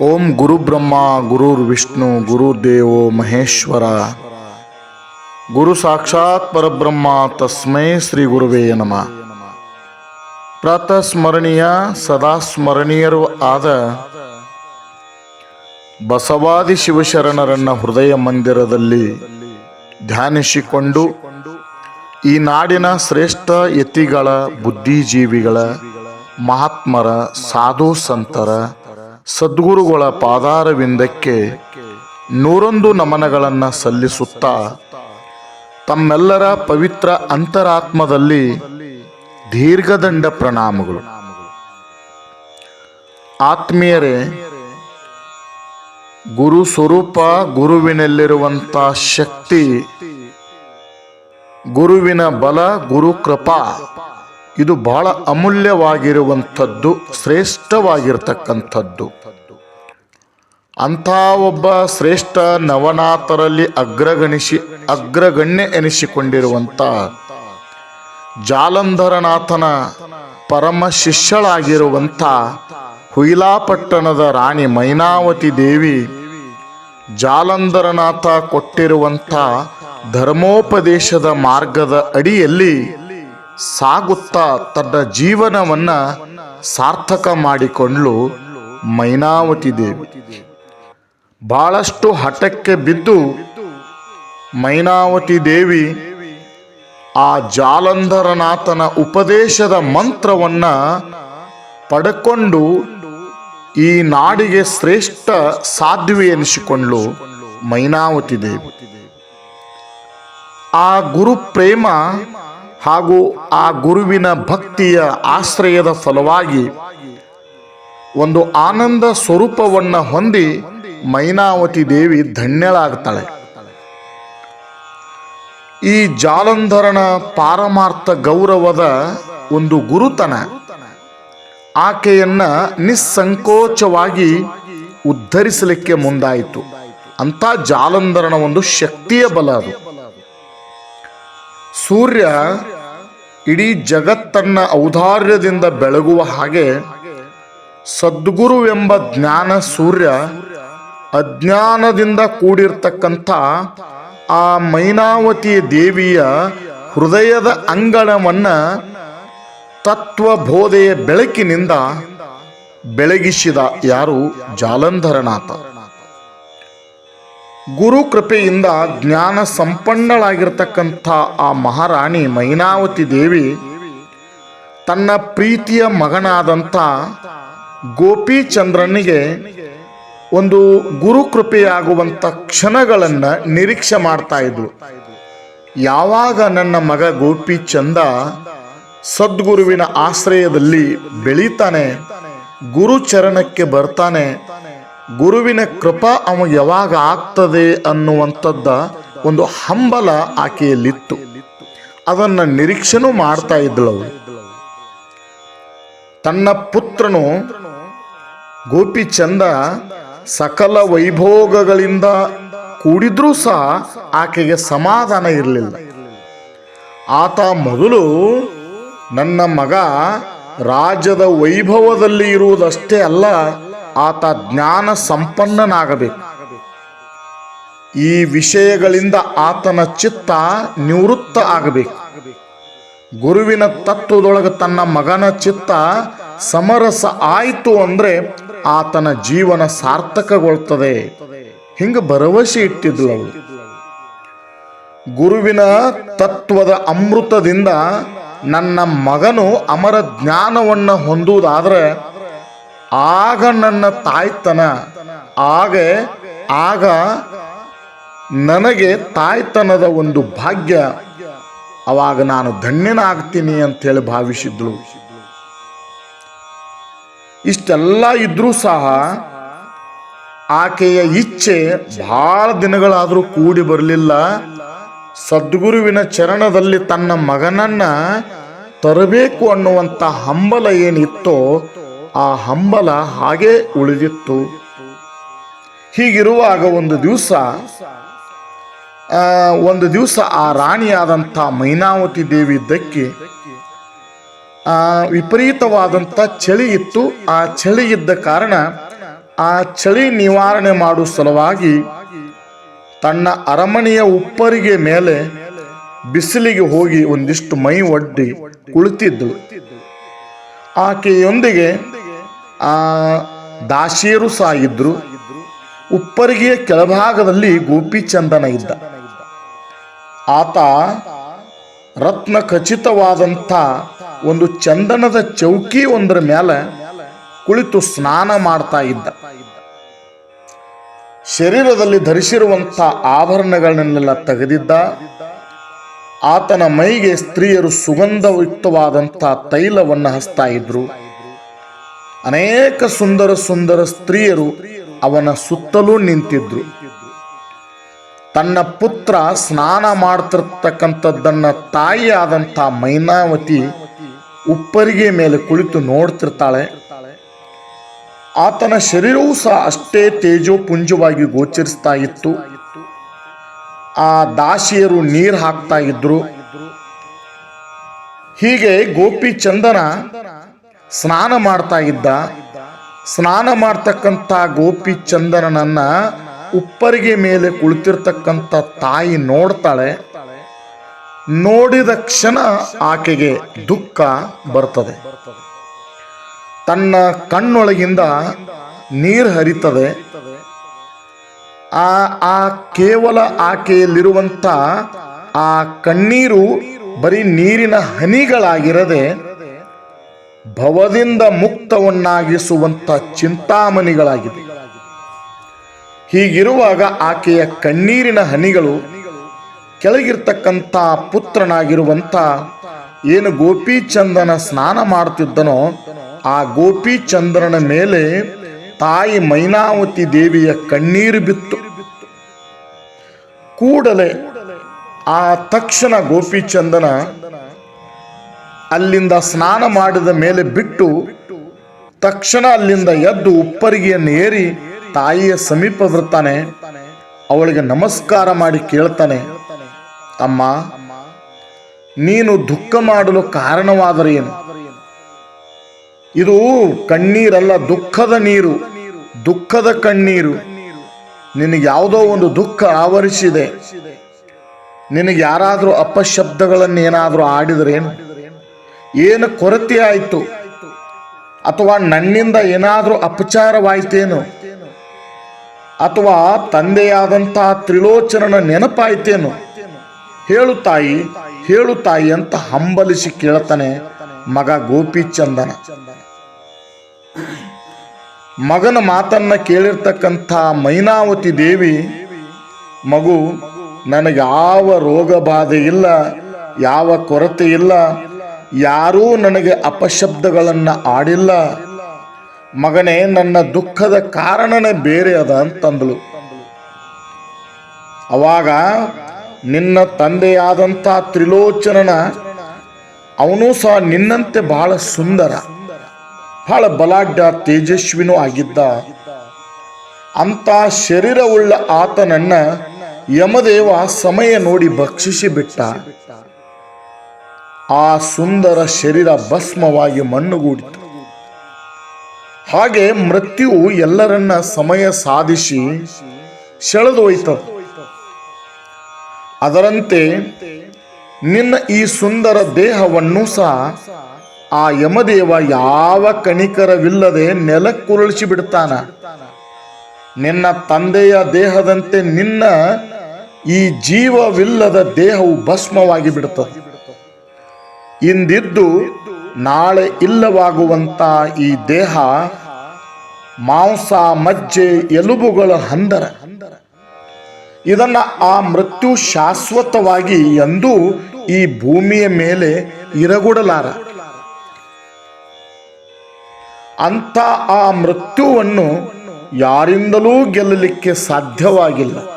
ಓಂ ಗುರು ಬ್ರಹ್ಮ ಗುರುರ್ ವಿಷ್ಣು ಗುರುದೇವೋ ಮಹೇಶ್ವರ. ಗುರು ಸಾಕ್ಷಾತ್ ಪರಬ್ರಹ್ಮ, ತಸ್ಮೈ ಶ್ರೀ ಗುರುವೇ ನಮ. ಪ್ರಾತಸ್ಮರಣೀಯ ಸದಾ ಸ್ಮರಣೀಯರು ಆದ ಬಸವಾದಿ ಶಿವಶರಣರನ್ನ ಹೃದಯ ಮಂದಿರದಲ್ಲಿ ಧ್ಯಾನಿಸಿಕೊಂಡು ಈ ನಾಡಿನ ಶ್ರೇಷ್ಠ ಯತಿಗಳ, ಬುದ್ಧಿಜೀವಿಗಳ, ಮಹಾತ್ಮರ, ಸಾಧು ಸಂತರ ಸದ್ಗುರುಗಳ ಪಾದಾರವಿಂದಕ್ಕೆ ನೂರೊಂದು ನಮನಗಳನ್ನು ಸಲ್ಲಿಸುತ್ತಾ ತಮ್ಮೆಲ್ಲರ ಪವಿತ್ರ ಅಂತರಾತ್ಮದಲ್ಲಿ ದೀರ್ಘದಂಡ ಪ್ರಣಾಮಗಳು. ಆತ್ಮೀಯರೇ, ಗುರು ಸ್ವರೂಪ ಗುರುವಿನಲ್ಲಿರುವಂಥ ಶಕ್ತಿ, ಗುರುವಿನ ಬಲ, ಗುರು ಕೃಪಾ ಇದು ಬಹಳ ಅಮೂಲ್ಯವಾಗಿರುವಂಥದ್ದು, ಶ್ರೇಷ್ಠವಾಗಿರ್ತಕ್ಕಂಥದ್ದು. ಅಂಥ ಒಬ್ಬ ಶ್ರೇಷ್ಠ ನವನಾಥರಲ್ಲಿ ಅಗ್ರಗಣಿಸಿ, ಅಗ್ರಗಣ್ಯ ಎನಿಸಿಕೊಂಡಿರುವಂಥ ಜಾಲಂಧರನಾಥನ ಪರಮ ಶಿಷ್ಯಳಾಗಿರುವಂಥ ಹುಯಿಲಾಪಟ್ಟಣದ ರಾಣಿ ಮೈನಾವತಿ ದೇವಿ ಜಾಲಂಧರನಾಥ ಕೊಟ್ಟಿರುವಂಥ ಧರ್ಮೋಪದೇಶದ ಮಾರ್ಗದ ಅಡಿಯಲ್ಲಿ ಸಾಗುತ್ತಾ ತನ್ನ ಜೀವನವನ್ನ ಸಾರ್ಥಕ ಮಾಡಿಕೊಂಡ್ಲು ಮೈನಾವತಿ ದೇವಿ. ಬಹಳಷ್ಟು ಹಠಕ್ಕೆ ಬಿದ್ದು ಮೈನಾವತಿ ದೇವಿ ಆ ಜಾಲಂಧರನಾಥನ ಉಪದೇಶದ ಮಂತ್ರವನ್ನ ಪಡ್ಕೊಂಡು ಈ ನಾಡಿಗೆ ಶ್ರೇಷ್ಠ ಸಾಧ್ವಿ ಎನಿಸಿಕೊಂಡ್ಲು ಮೈನಾವತಿ ದೇವಿ. ಆ ಗುರು ಪ್ರೇಮ ಹಾಗೂ ಆ ಗುರುವಿನ ಭಕ್ತಿಯ ಆಶ್ರಯದ ಫಲವಾಗಿ ಒಂದು ಆನಂದ ಸ್ವರೂಪವನ್ನು ಹೊಂದಿ ಮೈನಾವತಿ ದೇವಿ ಧನ್ಯಳಾಗ್ತಾಳೆ. ಈ ಜಾಲಂಧರನ ಪಾರಮಾರ್ಥ ಗೌರವದ ಒಂದು ಗುರುತನ ಆಕೆಯನ್ನ ನಿಸ್ಸಂಕೋಚವಾಗಿ ಉದ್ಧರಿಸಲಿಕ್ಕೆ ಮುಂದಾಯಿತು. ಅಂತ ಜಾಲಂಧರನ ಒಂದು ಶಕ್ತಿಯ ಬಲ ಅದು. ಸೂರ್ಯ ಇಡೀ ಜಗತ್ತನ್ನ ಔದಾರ್ಯದಿಂದ ಬೆಳಗುವ ಹಾಗೆ ಸದ್ಗುರುವೆಂಬ ಜ್ಞಾನ ಸೂರ್ಯ ಅಜ್ಞಾನದಿಂದ ಕೂಡಿರ್ತಕ್ಕಂಥ ಆ ಮೈನಾವತಿ ದೇವಿಯ ಹೃದಯದ ಅಂಗಣವನ್ನ ತತ್ವಬೋಧೆಯ ಬೆಳಕಿನಿಂದ ಬೆಳಗಿಸಿದ ಯಾರು ಜಾಲಂಧರನಾಥ. ಗುರು ಕೃಪೆಯಿಂದ ಜ್ಞಾನ ಸಂಪನ್ನಳಾಗಿರ್ತಕ್ಕಂಥ ಆ ಮಹಾರಾಣಿ ಮೈನಾವತಿ ದೇವಿ ತನ್ನ ಪ್ರೀತಿಯ ಮಗನಾದಂಥ ಗೋಪಿಚಂದ್ರನಿಗೆ ಒಂದು ಗುರು ಕೃಪೆಯಾಗುವಂಥ ಕ್ಷಣಗಳನ್ನು ನಿರೀಕ್ಷೆ ಮಾಡ್ತಾ ಇದ್ಳು ಯಾವಾಗ ನನ್ನ ಮಗ ಗೋಪಿಚಂದ ಸದ್ಗುರುವಿನ ಆಶ್ರಯದಲ್ಲಿ ಬೆಳೀತಾನೆ ಗುರು ಚರಣಕ್ಕೆ ಬರ್ತಾನೆ ಗುರುವಿನ ಕೃಪಾ ಅವ ಯಾವಾಗ ಆಗ್ತದೆ ಅನ್ನುವಂಥದ್ದ ಒಂದು ಹಂಬಲ ಆಕೆಯಲ್ಲಿತ್ತು. ಅದನ್ನು ನಿರೀಕ್ಷೆನೂ ಮಾಡ್ತಾ ಇದ್ದಳು ತನ್ನ ಪುತ್ರನು ಗೋಪಿಚಂದ ಸಕಲ ವೈಭೋಗಗಳಿಂದ ಕೂಡಿದ್ರೂ ಸಹ ಆಕೆಗೆ ಸಮಾಧಾನ ಇರಲಿಲ್ಲ. ಆತ ಮೊದಲು ನನ್ನ ಮಗ ರಾಜ್ಯದ ವೈಭವದಲ್ಲಿ ಇರುವುದಷ್ಟೇ ಅಲ್ಲ ಆತ ಜ್ಞಾನ ಸಂಪನ್ನನಾಗಬೇಕು. ಈ ವಿಷಯಗಳಿಂದ ಆತನ ಚಿತ್ತ ನಿವೃತ್ತ ಆಗಬೇಕು. ಗುರುವಿನ ತತ್ವದೊಳಗೆ ತನ್ನ ಮಗನ ಚಿತ್ತ ಸಮರಸ ಆಯಿತು ಅಂದ್ರೆ ಆತನ ಜೀವನ ಸಾರ್ಥಕಗೊಳ್ತದೆ. ಹಿಂಗೆ ಭರವಸೆ ಇಟ್ಟಿದ್ಲು ಅವಳು. ಗುರುವಿನ ತತ್ವದ ಅಮೃತದಿಂದ ನನ್ನ ಮಗನು ಅಮರ ಜ್ಞಾನವನ್ನು ಹೊಂದುವುದಾದ್ರೆ ಆಗ ನನ್ನ ತಾಯ್ತನ. ಆಗ ಆಗ ನನಗೆ ತಾಯ್ತನದ ಒಂದು ಭಾಗ್ಯ. ಅವಾಗ ನಾನು ಧನ್ಯನಾಗ್ತೀನಿ ಅಂತೇಳಿ ಭಾವಿಸಿದ್ಳು. ಇಷ್ಟೆಲ್ಲ ಇದ್ರೂ ಸಹ ಆಕೆಯ ಇಚ್ಛೆ ಬಹಳ ದಿನಗಳಾದರೂ ಕೂಡಿ ಬರಲಿಲ್ಲ. ಸದ್ಗುರುವಿನ ಚರಣದಲ್ಲಿ ತನ್ನ ಮಗನನ್ನ ತರಬೇಕು ಅನ್ನುವಂಥ ಹಂಬಲ ಏನಿತ್ತೋ ಆ ಹಂಬಲ ಹಾಗೆ ಉಳಿದಿತ್ತು. ಹೀಗಿರುವಾಗ ಒಂದು ದಿವಸ ಒಂದು ದಿವಸ ಆ ರಾಣಿಯಾದಂಥ ಮೈನಾವತಿ ದೇವಿ ದಕ್ಕಿ ವಿಪರೀತವಾದಂಥ ಚಳಿ ಇತ್ತು. ಆ ಚಳಿ ಇದ್ದ ಕಾರಣ ಆ ಚಳಿ ನಿವಾರಣೆ ಮಾಡುವ ಸಲುವಾಗಿ ತನ್ನ ಅರಮನೆಯ ಉಪ್ಪರಿಗೆ ಮೇಲೆ ಬಿಸಿಲಿಗೆ ಹೋಗಿ ಒಂದಿಷ್ಟು ಮೈ ಒಡ್ಡಿ ಕುಳಿತಿದ್ದಳು. ಆಕೆಯೊಂದಿಗೆ ಸಹ ಇದ್ರು. ಉಪ್ಪರಿಗೆಯ ಕೆಳಭಾಗದಲ್ಲಿ ಗೋಪಿಚಂದನ ಇದ್ದ. ಆತ ರತ್ನ ಖಚಿತವಾದಂಥ ಒಂದು ಚಂದನದ ಚೌಕಿ ಒಂದರ ಮೇಲೆ ಕುಳಿತು ಸ್ನಾನ ಮಾಡ್ತಾ ಇದ್ದ. ಶರೀರದಲ್ಲಿ ಧರಿಸಿರುವಂಥ ಆಭರಣಗಳನ್ನೆಲ್ಲ ತೆಗೆದಿದ್ದ. ಆತನ ಮೈಗೆ ಸ್ತ್ರೀಯರು ಸುಗಂಧಯುಕ್ತವಾದಂಥ ತೈಲವನ್ನು ಹಚ್ತಾ ಇದ್ರು. ಅನೇಕ ಸುಂದರ ಸುಂದರ ಸ್ತ್ರೀಯರು ಅವನ ಸುತ್ತಲೂ ನಿಂತಿದ್ರು. ತನ್ನ ಪುತ್ರ ಸ್ನಾನ ಮಾಡ್ತಿರ್ತಕ್ಕಂಥದ್ದನ್ನ ತಾಯಿ ಆದಂಥ ಮೈನಾವತಿ ಉಪ್ಪರಿಗೆ ಮೇಲೆ ಕುಳಿತು ನೋಡ್ತಿರ್ತಾಳೆ. ಆತನ ಶರೀರವೂ ಸಹ ಅಷ್ಟೇ ತೇಜೋಪುಂಜವಾಗಿ ಗೋಚರಿಸ್ತಾ ಇತ್ತು. ಆ ದಾಸಿಯರು ನೀರು ಹಾಕ್ತಾ ಇದ್ರು. ಹೀಗೆ ಗೋಪಿ ಚಂದನ ಸ್ನಾನ ಮಾಡ್ತಾ ಇದ್ದ. ಸ್ನಾನ ಮಾಡ್ತಕ್ಕಂಥ ಗೋಪಿ ಚಂದನನನ್ನ ಉಪ್ಪರಿಗೆ ಮೇಲೆ ಕುಳಿತಿರ್ತಕ್ಕಂಥ ತಾಯಿ ನೋಡ್ತಾಳೆ. ನೋಡಿದ ಕ್ಷಣ ಆಕೆಗೆ ದುಃಖ ಬರ್ತದೆ. ತನ್ನ ಕಣ್ಣೊಳಗಿಂದ ನೀರು ಹರಿತದೆ. ಆ ಆ ಕೇವಲ ಆಕೆಯಲ್ಲಿರುವಂಥ ಆ ಕಣ್ಣೀರು ಬರೀ ನೀರಿನ ಹನಿಗಳಾಗಿರದೆ ಭವದಿಂದ ಮುಕ್ತವನ್ನಾಗಿಸುವಂಥ ಚಿಂತಾಮಣಿಗಳಾಗಿದೆ ಹೀಗಿರುವಾಗ ಆಕೆಯ ಕಣ್ಣೀರಿನ ಹನಿಗಳು ಕೆಳಗಿರ್ತಕ್ಕಂಥ ಪುತ್ರನಾಗಿರುವಂಥ ಏನು ಗೋಪಿಚಂದನ ಸ್ನಾನ ಮಾಡ್ತಿದ್ದನೋ ಆ ಗೋಪಿಚಂದ್ರನ ಮೇಲೆ ತಾಯಿ ಮೈನಾವತಿ ದೇವಿಯ ಕಣ್ಣೀರು ಬಿತ್ತು. ಕೂಡಲೇ ಆ ತಕ್ಷಣ ಗೋಪಿಚಂದನ ಅಲ್ಲಿಂದ ಸ್ನಾನ ಮಾಡಿದ ಮೇಲೆ ಬಿಟ್ಟು ತಕ್ಷಣ ಅಲ್ಲಿಂದ ಎದ್ದು ಉಪ್ಪರಿಗೆಯನ್ನು ಏರಿ ತಾಯಿಯ ಸಮೀಪ ಬರ್ತಾನೆ ಅವಳಿಗೆ ನಮಸ್ಕಾರ ಮಾಡಿ ಕೇಳ್ತಾನೆ, ಅಮ್ಮ, ನೀನು ದುಃಖ ಮಾಡಲು ಕಾರಣವಾದರೆ ಏನು? ಇದು ಕಣ್ಣೀರಲ್ಲ, ದುಃಖದ ನೀರು, ದುಃಖದ ಕಣ್ಣೀರು. ನಿನಗೆ ಯಾವುದೋ ಒಂದು ದುಃಖ ಆವರಿಸಿದೆ. ನಿನಗೆ ಯಾರಾದರೂ ಅಪಶಬ್ದಗಳನ್ನು ಏನಾದರೂ ಆಡಿದರೇನು ಏನು ಕೊರತೆ ಆಯಿತು? ಅಥವಾ ನನ್ನಿಂದ ಏನಾದರೂ ಅಪಚಾರವಾಯಿತೇನು? ಅಥವಾ ತಂದೆಯಾದಂತಹ ತ್ರಿಲೋಚನನ ನೆನಪಾಯ್ತೇನು? ಹೇಳು ತಾಯಿ ಹೇಳು ತಾಯಿ ಅಂತ ಹಂಬಲಿಸಿ ಕೇಳ್ತಾನೆ ಮಗ ಗೋಪಿಚಂದನ. ಮಗನ ಮಾತನ್ನ ಕೇಳಿರ್ತಕ್ಕಂಥ ಮೈನಾವತಿ ದೇವಿ, ಮಗು, ನನಗೆ ಯಾವ ರೋಗ ಬಾಧೆ ಇಲ್ಲ, ಯಾವ ಕೊರತೆ ಇಲ್ಲ ಯಾರೂ ನನಗೆ ಅಪಶಬ್ದಗಳನ್ನು ಆಡಿಲ್ಲ. ಮಗನೇ, ನನ್ನ ದುಃಖದ ಕಾರಣನೇ ಬೇರೆ ಅದ ಅಂತಂದಳು. ಅವಾಗ ನಿನ್ನ ತಂದೆಯಾದಂಥ ತ್ರಿಲೋಚನನ ಅವನೂ ಸಹ ನಿನ್ನಂತೆ ಬಹಳ ಸುಂದರ, ಬಹಳ ಬಲಾಢ್ಯ, ತೇಜಸ್ವಿನೂ ಆಗಿದ್ದ. ಅಂಥ ಶರೀರವುಳ್ಳ ಆತನನ್ನ ಯಮದೇವ ಸಮಯ ನೋಡಿ ಭಕ್ಷಿಸಿ ಬಿಟ್ಟ ಆ ಸುಂದರ ಶರೀರ ಭಸ್ಮವಾಗಿ ಮಣ್ಣುಗೂಡಿತು. ಹಾಗೆ ಮೃತ್ಯು ಎಲ್ಲರನ್ನ ಸಮಯ ಸಾಧಿಸಿ ಸೆಳೆದೊಯ್ತದ ಅದರಂತೆ ನಿನ್ನ ಈ ಸುಂದರ ದೇಹವನ್ನು ಸಹ ಆ ಯಮದೇವ ಯಾವ ಕಣಿಕರವಿಲ್ಲದೆ ನೆಲಕ್ಕುರುಳಿಸಿ ಬಿಡ್ತಾನ ನಿನ್ನ ತಂದೆಯ ದೇಹದಂತೆ ನಿನ್ನ ಈ ಜೀವವಿಲ್ಲದ ದೇಹವು ಭಸ್ಮವಾಗಿ ಬಿಡುತ್ತದೆ. ಇಂದಿದ್ದು ನಾಳೆ ಇಲ್ಲವಾಗುವಂತ ಈ ದೇಹ ಮಾಂಸ, ಮಜ್ಜೆ, ಎಲುಬುಗಳ ಹಂದರ. ಇದನ್ನ ಆ ಮೃತ್ಯು ಶಾಶ್ವತವಾಗಿ ಎಂದು ಈ ಭೂಮಿಯ ಮೇಲೆ ಇರಗುಡಲಾರ. ಅಂತ ಆ ಮೃತ್ಯುವನ್ನು ಯಾರಿಂದಲೂ ಗೆಲ್ಲಲಿಕ್ಕೆ ಸಾಧ್ಯವಾಗಿಲ್ಲ.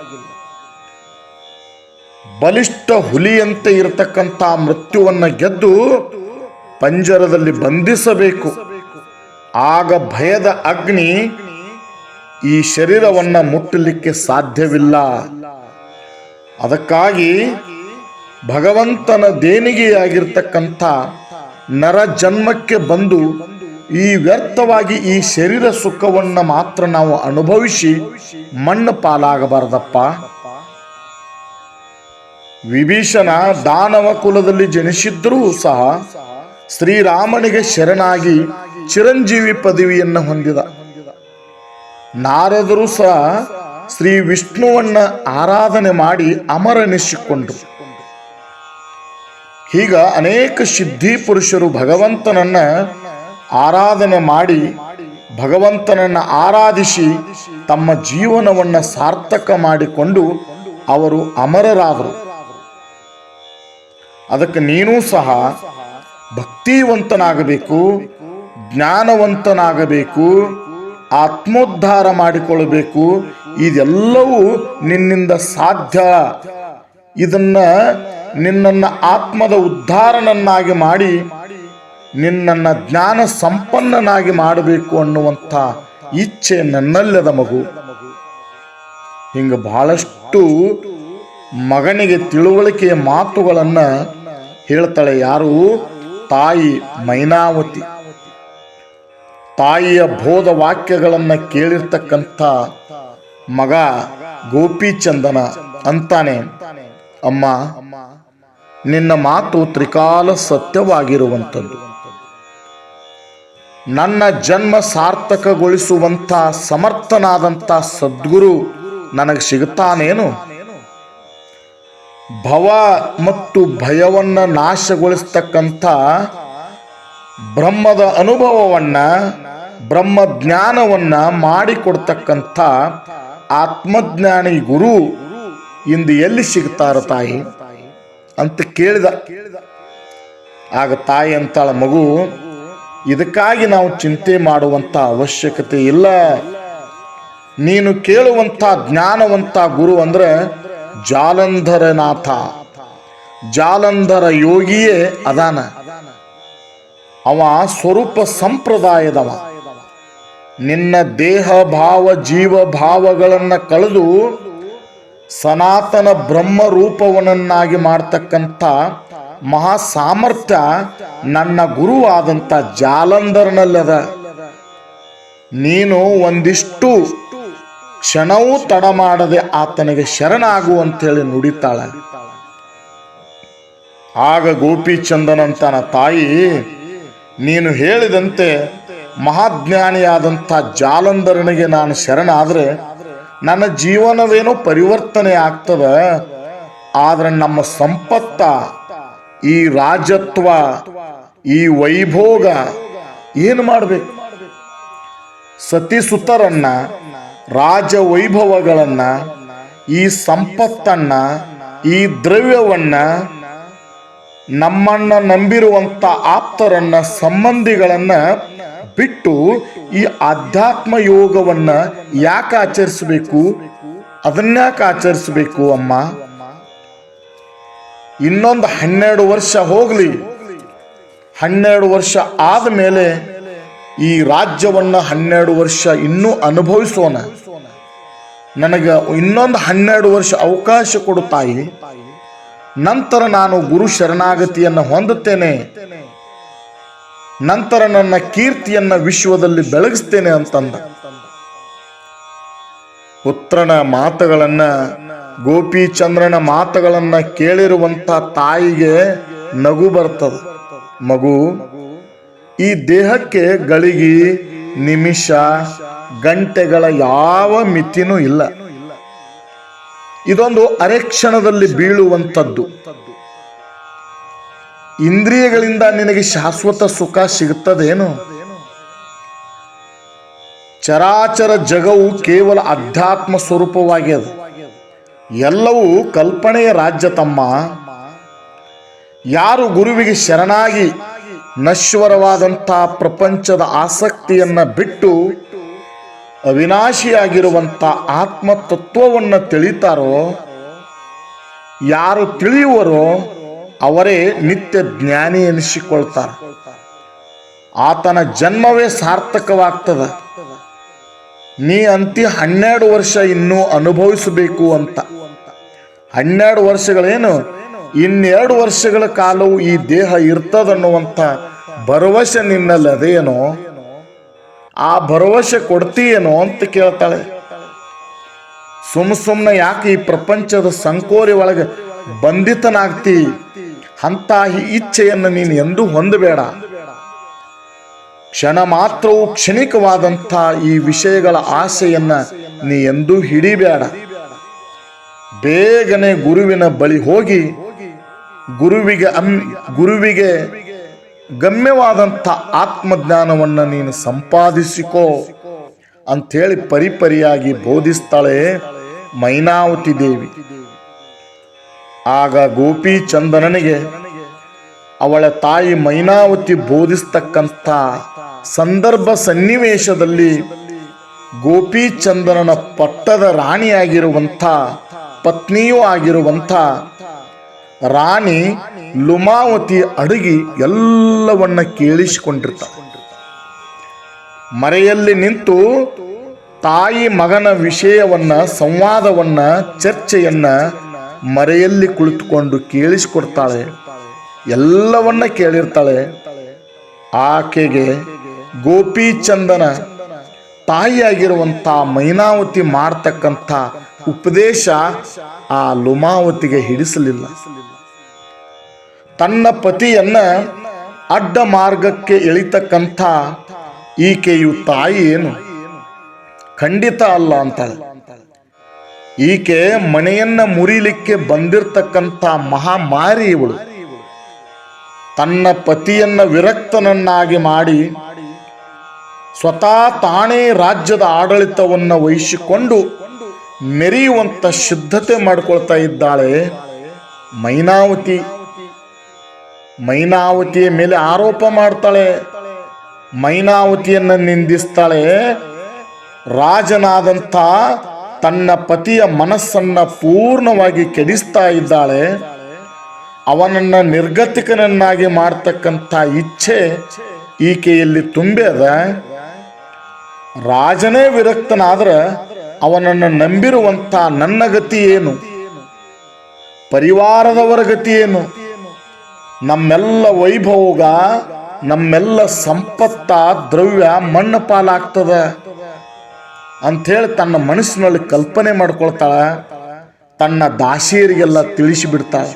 ಬಲಿಷ್ಠ ಹುಲಿಯಂತೆ ಇರತಕ್ಕಂಥ ಮೃತ್ಯುವನ್ನ ಗೆದ್ದು ಪಂಜರದಲ್ಲಿ ಬಂಧಿಸಬೇಕು. ಆಗ ಭಯದ ಅಗ್ನಿ ಈ ಶರೀರವನ್ನ ಮುಟ್ಟಲಿಕ್ಕೆ ಸಾಧ್ಯವಿಲ್ಲ. ಅದಕ್ಕಾಗಿ ಭಗವಂತನ ದೇಣಿಗೆಯಾಗಿರ್ತಕ್ಕಂಥ ನರ ಜನ್ಮಕ್ಕೆ ಬಂದು ಈ ವ್ಯರ್ಥವಾಗಿ ಈ ಶರೀರ ಸುಖವನ್ನು ಮಾತ್ರ ನಾವು ಅನುಭವಿಸಿ ಮಣ್ಣು ಪಾಲಾಗಬಾರದಪ್ಪ. ವಿಭೀಷಣ ದಾನವ ಕುಲದಲ್ಲಿ ಜನಿಸಿದ್ರೂ ಸಹ ಶ್ರೀರಾಮನಿಗೆ ಶರಣಾಗಿ ಚಿರಂಜೀವಿ ಪದವಿಯನ್ನು ಹೊಂದಿದ. ನಾರದರು ಸಹ ಶ್ರೀ ವಿಷ್ಣುವನ್ನ ಆರಾಧನೆ ಮಾಡಿ ಅಮರನಿಸಿಕೊಂಡರು ಹೀಗ ಅನೇಕ ಸಿದ್ಧಿ ಪುರುಷರು ಭಗವಂತನನ್ನ ಆರಾಧನೆ ಮಾಡಿ ಭಗವಂತನನ್ನ ಆರಾಧಿಸಿ ತಮ್ಮ ಜೀವನವನ್ನ ಸಾರ್ಥಕ ಮಾಡಿಕೊಂಡು ಅವರು ಅಮರರಾದರು. ಅದಕ್ಕೆ ನೀನೂ ಸಹ ಭಕ್ತಿವಂತನಾಗಬೇಕು, ಜ್ಞಾನವಂತನಾಗಬೇಕು, ಆತ್ಮೋದ್ಧಾರ ಮಾಡಿಕೊಳ್ಳಬೇಕು. ಇದೆಲ್ಲವೂ ನಿನ್ನಿಂದ ಸಾಧ್ಯ. ಇದನ್ನ ನಿನ್ನನ್ನು ಆತ್ಮದ ಉದ್ಧಾರನನ್ನಾಗಿ ಮಾಡಿ, ನಿನ್ನನ್ನು ಜ್ಞಾನ ಸಂಪನ್ನನಾಗಿ ಮಾಡಬೇಕು ಅನ್ನುವಂಥ ಇಚ್ಛೆ ನನ್ನಲ್ಲದ ಮಗು. ಹಿಂಗೆ ಬಹಳಷ್ಟು ಮಗನಿಗೆ ತಿಳುವಳಿಕೆಯ ಮಾತುಗಳನ್ನ ಹೇಳ್ತಾಳೆ, ಯಾರು? ತಾಯಿ ಮೈನಾವತಿ. ತಾಯಿಯ ಬೋಧ ವಾಕ್ಯಗಳನ್ನು ಕೇಳಿರ್ತಕ್ಕಂಥ ಮಗ ಗೋಪಿಚಂದನ ಅಂತಾನೆ, ಅಮ್ಮ, ನಿನ್ನ ಮಾತು ತ್ರಿಕಾಲ ಸತ್ಯವಾಗಿರುವಂಥದ್ದು. ನನ್ನ ಜನ್ಮ ಸಾರ್ಥಕಗೊಳಿಸುವಂಥ ಸಮರ್ಥನಾದಂಥ ಸದ್ಗುರು ನನಗೆ ಸಿಗುತ್ತಾನೇನು? ಭವ ಮತ್ತು ಭಯವನ್ನು ನಾಶಗೊಳಿಸ್ತಕ್ಕಂಥ ಬ್ರಹ್ಮದ ಅನುಭವವನ್ನು ಬ್ರಹ್ಮ ಜ್ಞಾನವನ್ನು ಮಾಡಿಕೊಡ್ತಕ್ಕಂಥ ಆತ್ಮಜ್ಞಾನಿ ಗುರು ಇಂದು ಎಲ್ಲಿ ಸಿಗ್ತಾರ ತಾಯಿ? ಅಂತ ಕೇಳಿದ. ಆಗ ತಾಯಿ ಅಂತಾಳ, ಮಗು, ಇದಕ್ಕಾಗಿ ನಾವು ಚಿಂತೆ ಮಾಡುವಂತ ಅವಶ್ಯಕತೆ ಇಲ್ಲ. ನೀನು ಕೇಳುವಂತ ಜ್ಞಾನವಂತ ಗುರು ಅಂದ್ರೆ ಜಾಲಂಧರನಾಥ. ಜಾಲಂಧರ ಯೋಗಿಯೇ ಅದಾನ. ಅವ ಸ್ವರೂಪ ಸಂಪ್ರದಾಯದವ. ನಿನ್ನ ದೇಹ ಭಾವ ಜೀವ ಭಾವಗಳನ್ನ ಕಳೆದು ಸನಾತನ ಬ್ರಹ್ಮ ರೂಪವನನ್ನಾಗಿ ಮಾಡ್ತಕ್ಕಂಥ ಮಹಾ ಸಾಮರ್ಥ್ಯ ನನ್ನ ಗುರುವಾದಂಥ ಜಾಲಂಧರ್ನಲ್ಲದ. ನೀನು ಒಂದಿಷ್ಟು ಕ್ಷಣವೂ ತಡ ಮಾಡದೆ ಆತನಿಗೆ ಶರಣಾಗು ಅಂತೇಳಿ ನುಡಿತಾಳ. ಆಗ ಗೋಪಿಚಂದನಂತನ ತಾಯಿ, ನೀನು ಹೇಳಿದಂತೆ ಮಹಾಜ್ಞಾನಿಯಾದಂಥ ಜಾಲಂಧರನಿಗೆ ನಾನು ಶರಣಾದರೆ ನನ್ನ ಜೀವನವೇನೋ ಪರಿವರ್ತನೆ ಆಗ್ತದ, ಆದ್ರೆ ನಮ್ಮ ಸಂಪತ್ತ, ಈ ರಾಜತ್ವ, ಈ ವೈಭೋಗ ಏನು ಮಾಡಬೇಕು? ಸತಿಸುತರನ್ನ ವೈಭವಗಳನ್ನ ಈ ಸಂಪತ್ತನ್ನ, ಈ ದ್ರವ್ಯವನ್ನ ನಮ್ಮನ್ನ ನಂಬಿರುವಂತ ಆಪ್ತರನ್ನ ಸಂಬಂಧಿಗಳನ್ನ ಬಿಟ್ಟು ಈ ಆಧ್ಯಾತ್ಮ ಯೋಗವನ್ನ ಯಾಕೆ ಆಚರಿಸಬೇಕು? ಅದನ್ಯಾಕೆ ಆಚರಿಸಬೇಕು ಅಮ್ಮ? ಇನ್ನೊಂದು ಹನ್ನೆರಡು ವರ್ಷ ಹೋಗ್ಲಿ. ಹನ್ನೆರಡು ವರ್ಷ ಆದಮೇಲೆ ಈ ರಾಜ್ಯವನ್ನ ಹನ್ನೆರಡು ವರ್ಷ ಇನ್ನೂ ಅನುಭವಿಸೋಣ. ನನಗೆ ಇನ್ನೊಂದು ಹನ್ನೆರಡು ವರ್ಷ ಅವಕಾಶ ಕೊಡು ತಾಯಿ. ನಂತರ ನಾನು ಗುರು ಶರಣಾಗತಿಯನ್ನು ಹೊಂದುತ್ತೇನೆ. ನಂತರ ನನ್ನ ಕೀರ್ತಿಯನ್ನ ವಿಶ್ವದಲ್ಲಿ ಬೆಳಗಿಸ್ತೇನೆ ಅಂತಂದ. ಪುತ್ರನ ಮಾತುಗಳನ್ನ, ಗೋಪಿಚಂದ್ರನ ಮಾತುಗಳನ್ನ ಕೇಳಿರುವಂತ ತಾಯಿಗೆ ನಗು ಬರ್ತದೆ. ಮಗು ಈ ದೇಹಕ್ಕೆ ಗಳಿಗೆ ನಿಮಿಷ, ಗಂಟೆಗಳ ಯಾವ ಮಿತಿನೂ ಇಲ್ಲ. ಇದೊಂದು ಅರೆಕ್ಷಣದಲ್ಲಿ ಬೀಳುವಂಥದ್ದು. ಇಂದ್ರಿಯಗಳಿಂದ ನಿನಗೆ ಶಾಶ್ವತ ಸುಖ ಸಿಗುತ್ತದೇನು? ಚರಾಚರ ಜಗವು ಕೇವಲ ಅಧ್ಯಾತ್ಮ ಸ್ವರೂಪವಾಗ್ಯದ. ಎಲ್ಲವೂ ಕಲ್ಪನೆಯ ರಾಜ್ಯ ತಮ್ಮ. ಯಾರು ಗುರುವಿಗೆ ಶರಣಾಗಿ ನಶ್ವರವಾದಂಥ ಪ್ರಪಂಚದ ಆಸಕ್ತಿಯನ್ನು ಬಿಟ್ಟು ಅವಿನಾಶಿಯಾಗಿರುವಂಥ ಆತ್ಮ ತತ್ವವನ್ನು ತಿಳಿತಾರೋ, ಯಾರು ತಿಳಿಯುವರೋ ಅವರೇ ನಿತ್ಯ ಜ್ಞಾನಿ ಎನಿಸಿಕೊಳ್ತಾರೆ. ಆತನ ಜನ್ಮವೇ ಸಾರ್ಥಕವಾಗ್ತದ. ನೀ ಅಂತಿ ಹನ್ನೆರಡು ವರ್ಷ ಇನ್ನೂ ಅನುಭವಿಸಬೇಕು ಅಂತ. ಹನ್ನೆರಡು ವರ್ಷಗಳೇನು? ಇನ್ನೆರಡು ವರ್ಷಗಳ ಕಾಲವು ಈ ದೇಹ ಇರ್ತದನ್ನುವಂಥ ಭರವಸೆ ನಿನ್ನಲ್ಲಿ ಅದೇನೋ? ಆ ಭರವಸೆ ಕೊಡ್ತೀಯೇನೋ ಅಂತ ಕೇಳ್ತಾಳೆ. ಸುಮ್ ಸುಮ್ಮನೆ ಯಾಕೆ ಈ ಪ್ರಪಂಚದ ಸಂಕೋರಿ ಒಳಗೆ ಬಂಧಿತನಾಗ್ತಿ? ಅಂತ ಇಚ್ಛೆಯನ್ನು ನೀನು ಎಂದೂ ಹೊಂದಬೇಡ. ಕ್ಷಣ ಮಾತ್ರವೂ ಕ್ಷಣಿಕವಾದಂಥ ಈ ವಿಷಯಗಳ ಆಸೆಯನ್ನ ನೀ ಎಂದೂ ಹಿಡಿಬೇಡ. ಬೇಗನೆ ಗುರುವಿನ ಬಳಿ ಹೋಗಿ ಗುರುವಿಗೆ ಅಮ್ ಗುರುವಿಗೆ ಗಮ್ಯವಾದಂಥ ಆತ್ಮಜ್ಞಾನವನ್ನು ನೀನು ಸಂಪಾದಿಸಿಕೋ ಅಂಥೇಳಿ ಪರಿಪರಿಯಾಗಿ ಬೋಧಿಸ್ತಾಳೆ ಮೈನಾವತಿ ದೇವಿ. ಆಗ ಗೋಪಿ ಚಂದನನಿಗೆ ಅವಳ ತಾಯಿ ಮೈನಾವತಿ ಬೋಧಿಸ್ತಕ್ಕಂಥ ಸಂದರ್ಭ ಸನ್ನಿವೇಶದಲ್ಲಿ ಗೋಪಿಚಂದನನ ಪಟ್ಟದ ರಾಣಿಯಾಗಿರುವಂಥ, ಪತ್ನಿಯೂ ಆಗಿರುವಂಥ ರಾಣಿ ಲುಮಾವತಿ ಅಡಗಿ ಎಲ್ಲವನ್ನ ಕೇಳಿಸಿಕೊಂಡಿರ್ತಾಳೆ ಮರೆಯಲ್ಲಿ ನಿಂತು ತಾಯಿ ಮಗನ ವಿಷಯವನ್ನ, ಸಂವಾದವನ್ನ, ಚರ್ಚೆಯನ್ನ ಮರೆಯಲ್ಲಿ ಕುಳಿತುಕೊಂಡು ಕೇಳಿಸಿಕೊಡ್ತಾಳೆ, ಎಲ್ಲವನ್ನ ಕೇಳಿರ್ತಾಳೆ. ಆಕೆಗೆ ಗೋಪಿಚಂದನ ತಾಯಿಯಾಗಿರುವಂಥ ಮೈನಾವತಿ ಮಾಡ್ತಕ್ಕಂಥ ಉಪದೇಶ ಆ ಲುಮಾವತಿಗೆ ಹಿಡಿಸಲಿಲ್ಲ. ತನ್ನ ಪತಿಯನ್ನ ಅಡ್ಡ ಮಾರ್ಗಕ್ಕೆ ಇಳಿತಕ್ಕಂಥ ಈಕೆಯು ತಾಯಿ ಏನು? ಖಂಡಿತ ಅಲ್ಲ ಅಂತಾಳೆ. ಈಕೆ ಮನೆಯನ್ನ ಮುರಿಲಿಕ್ಕೆ ಬಂದಿರತಕ್ಕಂಥ ಮಹಾಮಾರಿ ಇವಳು. ತನ್ನ ಪತಿಯನ್ನ ವಿರಕ್ತನನ್ನಾಗಿ ಮಾಡಿ ಸ್ವತಃ ತಾನೇ ರಾಜ್ಯದ ಆಡಳಿತವನ್ನು ವಹಿಸಿಕೊಂಡು ಮೆರೆಯುವಂತ ಸಿದ್ಧತೆ ಮಾಡ್ಕೊಳ್ತಾ ಇದ್ದಾಳೆ ಮೈನಾವತಿ. ಮೈನಾವತಿಯ ಮೇಲೆ ಆರೋಪ ಮಾಡ್ತಾಳೆ. ಮೈನಾವತಿಯನ್ನು ನಿಂದಿಸ್ತಾಳೆ. ರಾಜನಾದಂಥ ತನ್ನ ಪತಿಯ ಮನಸ್ಸನ್ನು ಪೂರ್ಣವಾಗಿ ಕೆಡಿಸ್ತಾ ಇದ್ದಾಳೆ. ಅವನನ್ನ ನಿರ್ಗತಿಕನನ್ನಾಗಿ ಮಾಡ್ತಕ್ಕಂಥ ಇಚ್ಛೆ ಈಕೆಯಲ್ಲಿ ತುಂಬಿದ. ರಾಜನೇ ವಿರಕ್ತನಾದ್ರೆ ಅವನನ್ನು ನಂಬಿರುವಂಥ ನನ್ನ ಗತಿ ಏನು? ಪರಿವಾರದವರ ಗತಿ ಏನು? ನಮ್ಮೆಲ್ಲ ವೈಭೋಗ, ನಮ್ಮೆಲ್ಲ ಸಂಪತ್ತ, ದ್ರವ್ಯ, ಮಣ್ಣು ಪಾಲಾಗ್ತದ. ಅಂಥೇಳಿ ತನ್ನ ಮನಸ್ಸಿನಲ್ಲಿ ಕಲ್ಪನೆ ಮಾಡ್ಕೊಳ್ತಾಳ. ತನ್ನ ದಾಸಿಯರಿಗೆಲ್ಲ ತಿಳಿಸಿ ಬಿಡ್ತಾಳೆ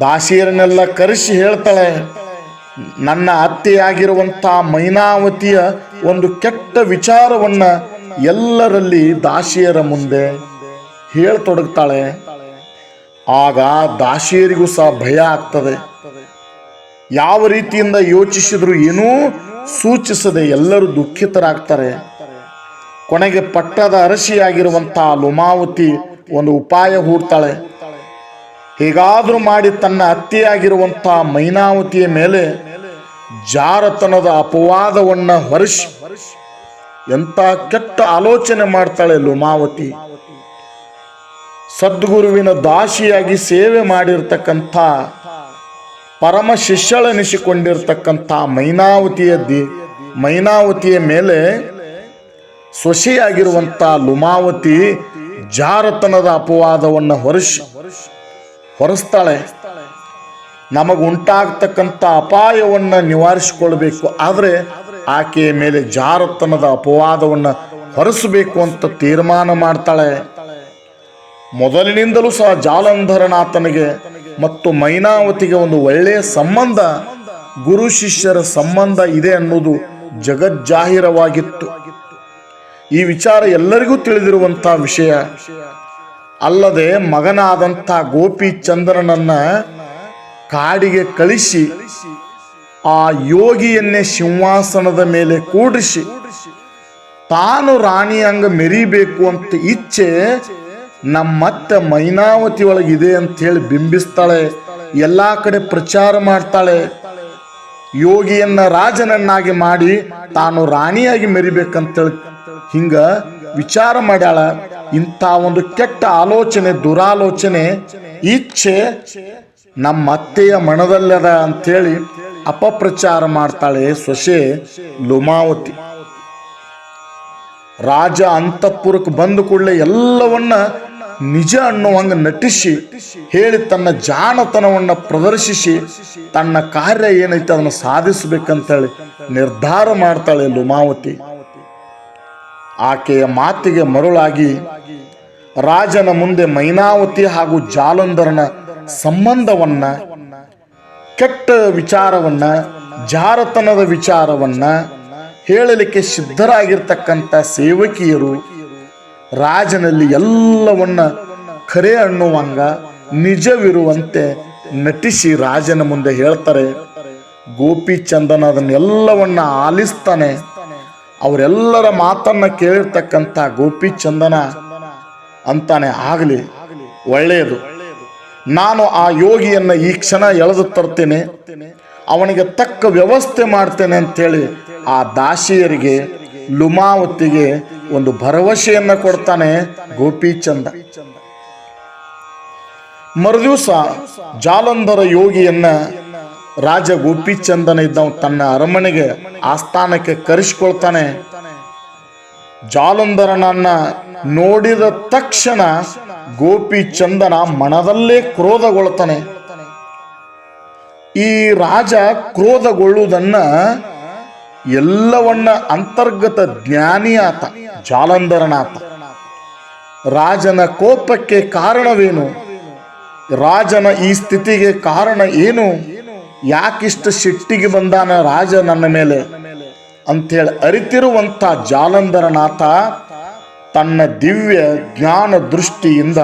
ದಾಸಿಯರನ್ನೆಲ್ಲ ಕರೆಸಿ ಹೇಳ್ತಾಳೆ, ನನ್ನ ಅತ್ತೆಯಾಗಿರುವಂಥ ಮೈನಾವತಿಯ ಒಂದು ಕೆಟ್ಟ ವಿಚಾರವನ್ನ ಎಲ್ಲರಲ್ಲಿ ದಾಸಿಯರ ಮುಂದೆ, ಹೇಳ್ತೊಡಗ್ತಾಳೆ. ಆಗ ದಾಸಿಯರಿಗೂ ಸಹ ಭಯ ಆಗ್ತದೆ. ಯಾವ ರೀತಿಯಿಂದ ಯೋಚಿಸಿದ್ರು ಏನೂ ಸೂಚಿಸದೆ ಎಲ್ಲರೂ ದುಃಖಿತರಾಗ್ತಾರೆ. ಕೊನೆಗೆ ಪಟ್ಟದ ಅರಸಿಯಾಗಿರುವಂಥ ಲುಮಾವತಿ ಒಂದು ಉಪಾಯ ಹೂಡ್ತಾಳೆ. ಹೇಗಾದರೂ ಮಾಡಿ ತನ್ನ ಅತ್ತೆಯಾಗಿರುವಂಥ ಮೈನಾವತಿಯ ಮೇಲೆ ಜಾರತನದ ಅಪವಾದವನ್ನ ಹೊರಿಸಿ ಎಂತ ಕೆಟ್ಟ ಆಲೋಚನೆ ಮಾಡ್ತಾಳೆ ಲುಮಾವತಿ. ಸದ್ಗುರುವಿನ ದಾಸಿಯಾಗಿ ಸೇವೆ ಮಾಡಿರ್ತಕ್ಕಂಥ ಪರಮ ಶಿಷ್ಯಳೆನಿಸಿಕೊಂಡಿರ್ತಕ್ಕಂಥ ಮೈನಾವತಿಯ ದಿ ಮೈನಾವತಿಯ ಮೇಲೆ ಸೊಸೆಯಾಗಿರುವಂಥ ಲುಮಾವತಿ ಜಾರತನದ ಅಪವಾದವನ್ನು ಹೊರಸ್ ಹೊರಸ್ತಾಳೆ. ನಮಗುಂಟಾಗ್ತಕ್ಕಂಥ ಅಪಾಯವನ್ನು ನಿವಾರಿಸಿಕೊಳ್ಬೇಕು. ಆದರೆ ಆಕೆಯ ಮೇಲೆ ಜಾರತನದ ಅಪವಾದವನ್ನು ಹೊರಸಬೇಕು ಅಂತ ತೀರ್ಮಾನ ಮಾಡ್ತಾಳೆ. ಮೊದಲಿನಿಂದಲೂ ಸಹ ಜಾಲಂಧರನಾಥನಿಗೆ ಮತ್ತು ಮೈನಾವತಿಗೆ ಒಂದು ಒಳ್ಳೆಯ ಸಂಬಂಧ, ಗುರು ಶಿಷ್ಯರ ಸಂಬಂಧ ಇದೆ ಅನ್ನೋದು ಜಗಜ್ಜಾಹಿರವಾಗಿತ್ತು. ಈ ವಿಚಾರ ಎಲ್ಲರಿಗೂ ತಿಳಿದಿರುವಂಥ ವಿಷಯ. ಅಲ್ಲದೆ ಮಗನಾದಂಥ ಗೋಪಿ ಚಂದ್ರನನ್ನ ಕಾಡಿಗೆ ಕಳಿಸಿ, ಆ ಯೋಗಿಯನ್ನೇ ಸಿಂಹಾಸನದ ಮೇಲೆ ಕೂಡಿಸಿ, ತಾನು ರಾಣಿ ಹಂಗ ಮೆರಿಬೇಕು ಅಂತ ಇಚ್ಛೆ ನಮ್ಮತ್ತೆ ಮೈನಾವತಿ ಒಳಗಿದೆ ಅಂತ ಹೇಳಿ ಬಿಂಬಿಸ್ತಾಳೆ, ಎಲ್ಲ ಕಡೆ ಪ್ರಚಾರ ಮಾಡ್ತಾಳೆ. ಯೋಗಿಯನ್ನ ರಾಜನನ್ನಾಗಿ ಮಾಡಿ ತಾನು ರಾಣಿಯಾಗಿ ಮೆರಿಬೇಕಂತೇಳಿ ಹಿಂಗ ವಿಚಾರ ಮಾಡ್ಯಾಳ. ಇಂಥ ಒಂದು ಕೆಟ್ಟ ಆಲೋಚನೆ, ದುರಾಲೋಚನೆ, ಇಚ್ಛೆ ನಮ್ಮ ಅತ್ತೆಯ ಮನದಲ್ಲದ ಅಂತೇಳಿ ಅಪಪ್ರಚಾರ ಮಾಡ್ತಾಳೆ ಸೊಸೆ ಲುಮಾವತಿ. ರಾಜ ಅಂತಃಪುರಕ್ಕೆ ಬಂದ ಕೂಡಲೇ ಎಲ್ಲವನ್ನ ನಿಜ ಅನ್ನುವಂಗ ನಟಿಸಿ, ಹೇಳಿ ತನ್ನ ಜಾಣತನವನ್ನು ಪ್ರದರ್ಶಿಸಿ, ತನ್ನ ಕಾರ್ಯ ಏನೈತೆ ಅದನ್ನು ಸಾಧಿಸಬೇಕಂತೇಳಿ ನಿರ್ಧಾರ ಮಾಡ್ತಾಳೆ ಲುಮಾವತಿ. ಆಕೆಯ ಮಾತಿಗೆ ಮರುಳಾಗಿ ರಾಜನ ಮುಂದೆ ಮೈನಾವತಿ ಹಾಗೂ ಜಾಲಂಧರನ ಸಂಬಂಧವನ್ನ, ಕೆಟ್ಟ ವಿಚಾರವನ್ನ, ಜಾರತನದ ವಿಚಾರವನ್ನ ಹೇಳಲಿಕ್ಕೆ ಸಿದ್ಧರಾಗಿರ್ತಕ್ಕಂಥ ಸೇವಕಿಯರು ರಾಜನಲ್ಲಿ ಎಲ್ಲವನ್ನ ಖರೆ ಅನ್ನುವಂಗ ನಿಜವಿರುವಂತೆ ನಟಿಸಿ ರಾಜನ ಮುಂದೆ ಹೇಳ್ತಾರೆ. ಗೋಪಿಚಂದನ ಅದನ್ನೆಲ್ಲವನ್ನ ಆಲಿಸ್ತಾನೆ. ಅವರೆಲ್ಲರ ಮಾತನ್ನ ಕೇಳಿರ್ತಕ್ಕಂಥ ಗೋಪಿಚಂದನ ಅಂತಾನೆ ಆಗಲಿ, ಒಳ್ಳೆಯದು. ನಾನು ಆ ಯೋಗಿಯನ್ನ ಈ ಕ್ಷಣ ಎಳೆದು ತರ್ತೇನೆ. ಅವನಿಗೆ ತಕ್ಕ ವ್ಯವಸ್ಥೆ ಮಾಡ್ತೇನೆ ಅಂತೇಳಿ ಆ ದಾಸಿಯರಿಗೆ ಲುಮಾವತಿಗೆ ಒಂದು ಭರವಸೆಯನ್ನು ಕೊಡ್ತಾನೆ ಗೋಪಿಚಂದ. ಮರುದಿವಸ ಜಾಲಂಧರ ಯೋಗಿಯನ್ನ ರಾಜ ಗೋಪಿಚಂದನ ಇದ್ದವ ತನ್ನ ಅರಮನೆಗೆ ಆಸ್ಥಾನಕ್ಕೆ ಕರೆಸಿಕೊಳ್ತಾನೆ. ಜಾಲಂಧರನನ್ನ ನೋಡಿದ ತಕ್ಷಣ ಗೋಪಿಚಂದನ ಮನದಲ್ಲೇ ಕ್ರೋಧಗೊಳ್ತಾನೆ. ಈ ರಾಜ ಕ್ರೋಧಗೊಳ್ಳುವುದನ್ನ ಎಲ್ಲವನ್ನ ಅಂತರ್ಗತ ಜ್ಞಾನಿಯಾತ ಜಾಲಂಧರನಾತ. ರಾಜನ ಕೋಪಕ್ಕೆ ಕಾರಣವೇನು? ರಾಜನ ಈ ಸ್ಥಿತಿಗೆ ಕಾರಣ ಏನು? ಯಾಕಿಷ್ಟು ಸಿಟ್ಟಿಗೆ ಬಂದಾನ ರಾಜ ನನ್ನ ಮೇಲೆ? ಅಂಥೇಳಿ ಅರಿತಿರುವಂಥ ಜಾಲಂಧರನಾಥ ತನ್ನ ದಿವ್ಯ ಜ್ಞಾನ ದೃಷ್ಟಿಯಿಂದ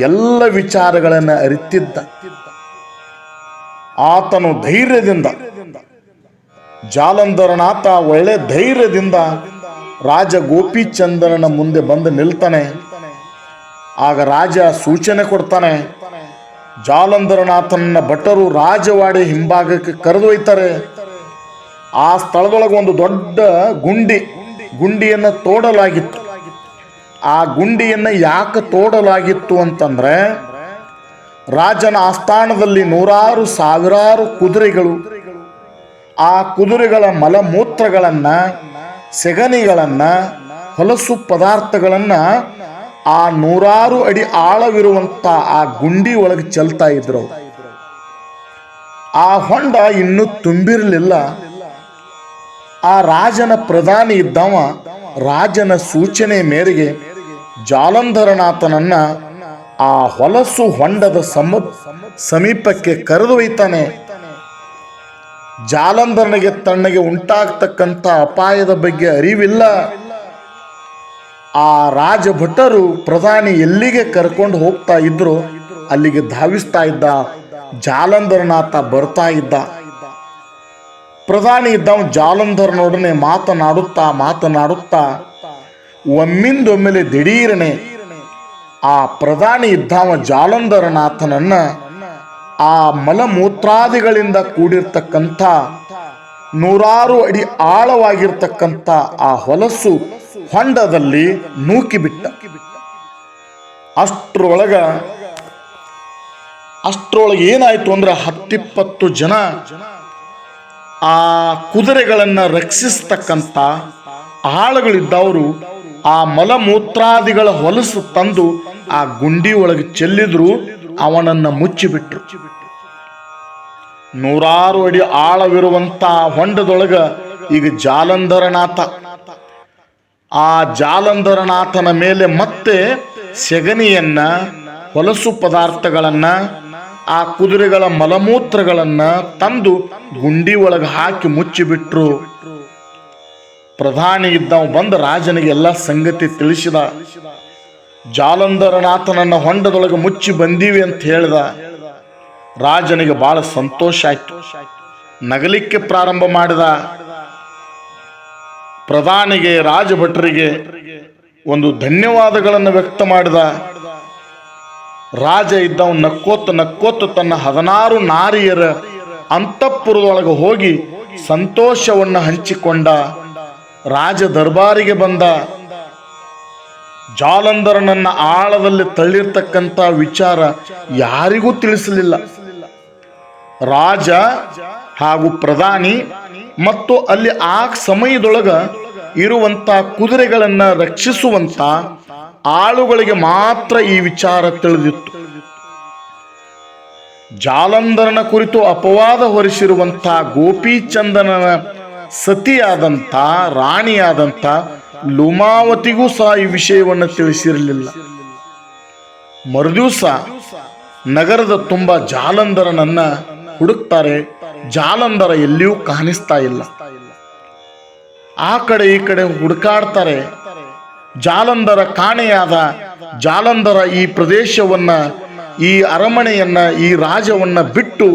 ಎಲ್ಲ ವಿಚಾರಗಳನ್ನು ಅರಿತಿದ್ದ. ಆತನು ಧೈರ್ಯದಿಂದ ಜಾಲಂಧರನಾಥ ಒಳ್ಳೆ ಧೈರ್ಯದಿಂದ ರಾಜ ಗೋಪಿಚಂದ್ರನ ಮುಂದೆ ಬಂದು ನಿಲ್ತಾನೆ. ಆಗ ರಾಜ ಸೂಚನೆ ಕೊಡ್ತಾನೆ ಜಾಲಂಧರನಾಥನ ಭಟರು ರಾಜವಾಡಿ ಹಿಂಭಾಗಕ್ಕೆ ಕರೆದೊಯ್ತಾರೆ. ಆ ಸ್ಥಳದೊಳಗೆ ಒಂದು ದೊಡ್ಡ ಗುಂಡಿ, ಗುಂಡಿಯನ್ನು ತೋಡಲಾಗಿತ್ತು. ಆ ಗುಂಡಿಯನ್ನು ಯಾಕೆ ತೋಡಲಾಗಿತ್ತು ಅಂತಂದ್ರೆ, ರಾಜನ ಆಸ್ಥಾನದಲ್ಲಿ ನೂರಾರು ಸಾವಿರಾರು ಕುದುರೆಗಳು ಆ ಕುದುರೆಗಳ ಮಲಮೂತ್ರಗಳನ್ನು, ಸೆಗಣಿಗಳನ್ನು, ಹೊಲಸು ಪದಾರ್ಥಗಳನ್ನ ಆ ನೂರಾರು ಅಡಿ ಆಳವಿರುವಂಥ ಆ ಗುಂಡಿ ಒಳಗೆ ಚೆಲ್ತಾ ಇದ್ರು. ಆ ಹೊಂಡ ಇನ್ನೂ ತುಂಬಿರಲಿಲ್ಲ. ಆ ರಾಜನ ಪ್ರಧಾನಿ ಇದ್ದವ ರಾಜನ ಸೂಚನೆ ಮೇರೆಗೆ ಜಾಲಂಧರನಾಥನನ್ನ ಆ ಹೊಲಸು ಹೊಂಡದ ಸಮ, ಸಮೀಪಕ್ಕೆ ಕರೆದೊಯ್ತಾನೆ. ಜಾಲಂಧರನಿಗೆ ತಣ್ಣಗೆ ಉಂಟಾಗ್ತಕ್ಕಂಥ ಅಪಾಯದ ಬಗ್ಗೆ ಅರಿವಿಲ್ಲ. ಆ ರಾಜಭಟರು ಪ್ರಧಾನಿ ಎಲ್ಲಿಗೆ ಕರ್ಕೊಂಡು ಹೋಗ್ತಾ ಇದ್ರು ಅಲ್ಲಿಗೆ ಧಾವಿಸ್ತಾ ಇದ್ದ ಜಾಲಂಧರನಾಥ ಬರ್ತಾ ಇದ್ದ. ಪ್ರಧಾನಿ ಇದ್ದವ ಜಾಲಂಧರ್ನೊಡನೆ ಮಾತನಾಡುತ್ತಾ ಮಾತನಾಡುತ್ತಾ, ಒಮ್ಮಿಂದೊಮ್ಮೆಲೆ ದಿಢೀರನೆ ಆ ಪ್ರಧಾನಿ ಇದ್ದವ ಜಾಲಂಧರನಾಥನನ್ನ ಆ ಮಲಮೂತ್ರಾದಿಗಳಿಂದ ಕೂಡಿರ್ತಕ್ಕಂಥ, ನೂರಾರು ಅಡಿ ಆಳವಾಗಿರ್ತಕ್ಕಂಥ ಆ ಹೊಲಸು ಹೊಂಡದಲ್ಲಿ ನೂಕಿಬಿಟ್ಟ. ಅಷ್ಟರೊಳಗ, ಅಷ್ಟರೊಳಗೆ ಏನಾಯ್ತು ಅಂದ್ರೆ ಹತ್ತಿಪ್ಪತ್ತು ಜನ ಆ ಕುದುರೆಗಳನ್ನ ರಕ್ಷಿಸ್ತಕ್ಕಂಥ ಆಳುಗಳಿದ್ದವರು ಆ ಮಲಮೂತ್ರಾದಿಗಳ ಹೊಲಸು ತಂದು ಆ ಗುಂಡಿ ಒಳಗೆ ಚೆಲ್ಲಿದ್ರು. ಅವನನ್ನ ಮುಚ್ಚಿಬಿಟ್ರು. ನೂರಾರು ಅಡಿ ಆಳವಿರುವಂತ ಹೊಂಡದೊಳಗ ಈಗ ಜಾಲಂಧರನಾಥ. ಆ ಜಾಲಂಧರನಾಥನ ಮೇಲೆ ಮತ್ತೆ ಸೆಗಣಿಯನ್ನ, ಹೊಲಸು ಪದಾರ್ಥಗಳನ್ನ, ಆ ಕುದುರೆಗಳ ಮಲಮೂತ್ರಗಳನ್ನ ತಂದು ಗುಂಡಿ ಒಳಗೆ ಹಾಕಿ ಮುಚ್ಚಿಬಿಟ್ರು. ಪ್ರಧಾನಿ ಇದ್ದವ ಬಂದ ರಾಜನಿಗೆ ಎಲ್ಲ ಸಂಗತಿ ತಿಳಿಸಿದ. ಜಾಲಂಧರನಾಥನನ್ನ ಹೊಂಡದೊಳಗೆ ಮುಚ್ಚಿ ಬಂದೀವಿ ಅಂತ ಹೇಳ್ದ ರಾಜನಿಗೆ ಬಹಳ ಸಂತೋಷ ಆಯ್ತು. ನಗಲಿಕ್ಕೆ ಪ್ರಾರಂಭ ಮಾಡಿದ ಪ್ರಧಾನಿಗೆ, ರಾಜಭಟ್ರಿಗೆ ಒಂದು ಧನ್ಯವಾದಗಳನ್ನು ವ್ಯಕ್ತ ಮಾಡಿದ. ರಾಜ ಇದ್ದವ ನಕ್ಕೋತ ನಕ್ಕೋತ ತನ್ನ ಹದಿನಾರು ನಾರಿಯರ ಅಂತಃಪುರದೊಳಗೆ ಹೋಗಿ ಸಂತೋಷವನ್ನು ಹಂಚಿಕೊಂಡ. ರಾಜ ದರ್ಬಾರಿಗೆ ಬಂದ. ಜಾಲಂಧರನನ್ನ ಆಳದಲ್ಲಿ ತಳ್ಳಿರ್ತಕ್ಕಂಥ ವಿಚಾರ ಯಾರಿಗೂ ತಿಳಿಸಲಿಲ್ಲ. ರಾಜ ಹಾಗೂ ಪ್ರಧಾನಿ ಮತ್ತು ಅಲ್ಲಿ ಆ ಸಮಯದೊಳಗ ಇರುವಂತ ಕುದುರೆಗಳನ್ನ ರಕ್ಷಿಸುವಂತ ಆಳುಗಳಿಗೆ ಮಾತ್ರ ಈ ವಿಚಾರ ತಿಳಿದಿತ್ತು. ಜಾಲಂಧರನ ಕುರಿತು ಅಪವಾದ ಹೊರಿಸಿರುವಂಥ ಗೋಪಿಚಂದನನ ಸತಿಯಾದಂಥ ರಾಣಿಯಾದಂಥ ಲುಮಾವತಿಗೂ ಸಹ ಈ ವಿಷಯವನ್ನು ತಿಳಿಸಿರಲಿಲ್ಲ. ಮರುದಿವಸ ನಗರದ ತುಂಬ ಜಾಲಂಧರನನ್ನ ಹುಡುಕ್ತಾರೆ. ಜಾಲಂಧರ ಎಲ್ಲಿಯೂ ಕಾಣಿಸ್ತಾ ಇಲ್ಲ. ಆ ಕಡೆ ಈ ಕಡೆ ಹುಡುಕಾಡ್ತಾರೆ. ಜಾಲಂಧರ ಕಾಣೆಯಾದ ಜಾಲಂಧರ ಈ ಪ್ರದೇಶವನ್ನ, ಈ ಅರಮನೆಯನ್ನ, ಈ ರಾಜವನ್ನ ಬಿಟ್ಟು